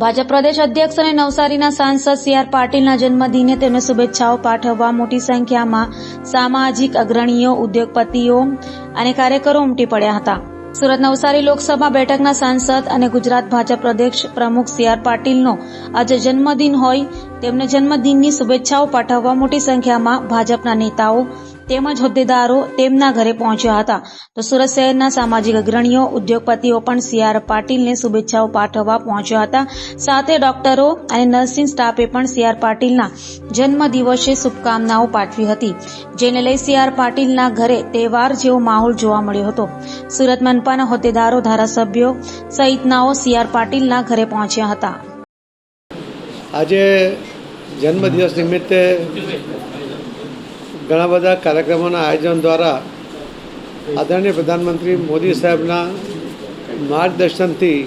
ભાજપ પ્રદેશ અધ્યક્ષ અને નવસારીના સાંસદ સી આર પાટીલના જન્મદિને તેમને શુભેચ્છાઓ પાઠવવા મોટી સંખ્યામાં સામાજિક અગ્રણીઓ, ઉદ્યોગપતિઓ અને કાર્યકરો ઉમટી પડ્યા હતા. સુરત નવસારી લોકસભા બેઠકના સાંસદ અને ગુજરાત ભાજપ પ્રદેશ પ્રમુખ સી આર પાટીલનો આજે જન્મદિન હોય. તેમને જન્મદિનની શુભેચ્છાઓ પાઠવવા મોટી સંખ્યામાં ભાજપના નેતાઓ તેમજ હોદ્દેદારો તેમના ઘરે પહોંચ્યા હતા. તો સુરત શહેરના સામાજિક અગ્રણીઓ, ઉદ્યોગપતિઓ પણ સી આર પાટીલને શુભેચ્છાઓ પાઠવવા પહોંચ્યા હતા. સાથે ડોક્ટરો અને નર્સિંગ સ્ટાફે પણ સી આર પાટીલના જન્મદિવસે શુભકામનાઓ પાઠવી હતી. જેને લઈ સી આર પાટીલના ઘરે તહેવાર જેવો માહોલ જોવા મળ્યો હતો. સુરત મનપાના હોદ્દેદારો, ધારાસભ્યો સહિતનાઓ સી આર પાટીલના ઘરે પહોંચ્યા હતા. આજે જન્મદિવસ નિમિત્તે ઘણા બધા કાર્યક્રમોના આયોજન દ્વારા આદરણીય પ્રધાનમંત્રી મોદી સાહેબના માર્ગદર્શનથી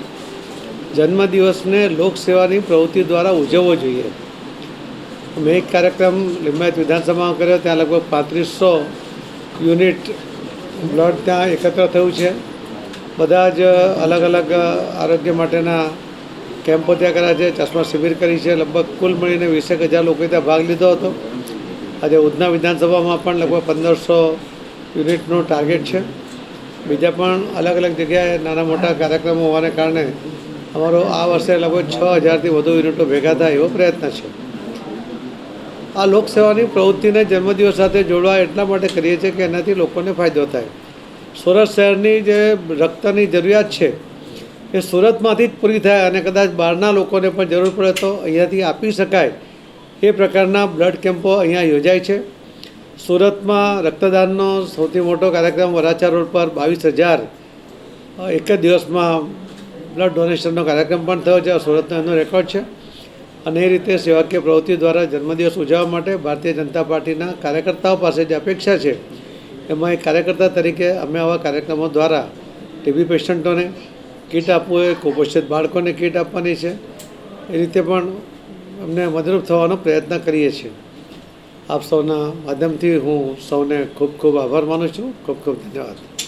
જન્મદિવસને લોકસેવાની પ્રવૃત્તિ દ્વારા ઉજવવો જોઈએ. મેં એક કાર્યક્રમ લિંબાયત વિધાનસભામાં કર્યો, ત્યાં લગભગ પાંત્રીસો યુનિટ બ્લડ ત્યાં એકત્ર થયું છે. બધા જ અલગ અલગ આરોગ્ય માટેના કેમ્પો ત્યાં કર્યા છે, ચશ્મા શિબિર કરી છે. લગભગ કુલ મળીને વીસેક હજાર લોકોએ ત્યાં ભાગ લીધો હતો. આજે ઉધના વિધાનસભામાં પણ લગભગ પંદરસો યુનિટનું ટાર્ગેટ છે. બીજા પણ અલગ અલગ જગ્યાએ નાના મોટા કાર્યક્રમો હોવાને કારણે અમારો આ વર્ષે લગભગ છ હજારથી વધુ યુનિટો ભેગા થાય એવો પ્રયત્ન છે. આ લોકસેવાની પ્રવૃત્તિને જન્મદિવસ સાથે જોડવા એટલા માટે કરીએ છીએ કે એનાથી લોકોને ફાયદો થાય. સુરત શહેરની જે રક્તની જરૂરિયાત છે, એ સુરતમાંથી જ પૂરી થાય અને કદાચ બહારના લોકોને પણ જરૂર પડે તો અહીંયાથી આપી શકાય એ પ્રકારના બ્લડ કેમ્પો અહીંયા યોજાય છે. સુરતમાં રક્તદાનનો સૌથી મોટો કાર્યક્રમ વરાછા રોડ પર બાવીસ હજાર એક જ દિવસમાં બ્લડ ડોનેશનનો કાર્યક્રમ પણ થયો છે. સુરતનો એનો રેકોર્ડ છે. અને એ રીતે સેવાકીય પ્રવૃત્તિ દ્વારા જન્મદિવસ ઉજવવા માટે ભારતીય જનતા પાર્ટીના કાર્યકર્તાઓ પાસે જે અપેક્ષા છે, એમાં એક કાર્યકર્તા તરીકે અમે આવા કાર્યક્રમો દ્વારા ટીબી પેશન્ટોને કીટ આપવું એ કુપોષિત બાળકોને કીટ આપવાની છે. એ રીતે પણ અમને મદદરૂપ થવાનો પ્રયત્ન કરીએ છીએ. આપ સૌના માધ્યમથી હું સૌને ખૂબ ખૂબ આભાર માનું છું. ખૂબ ખૂબ ધન્યવાદ.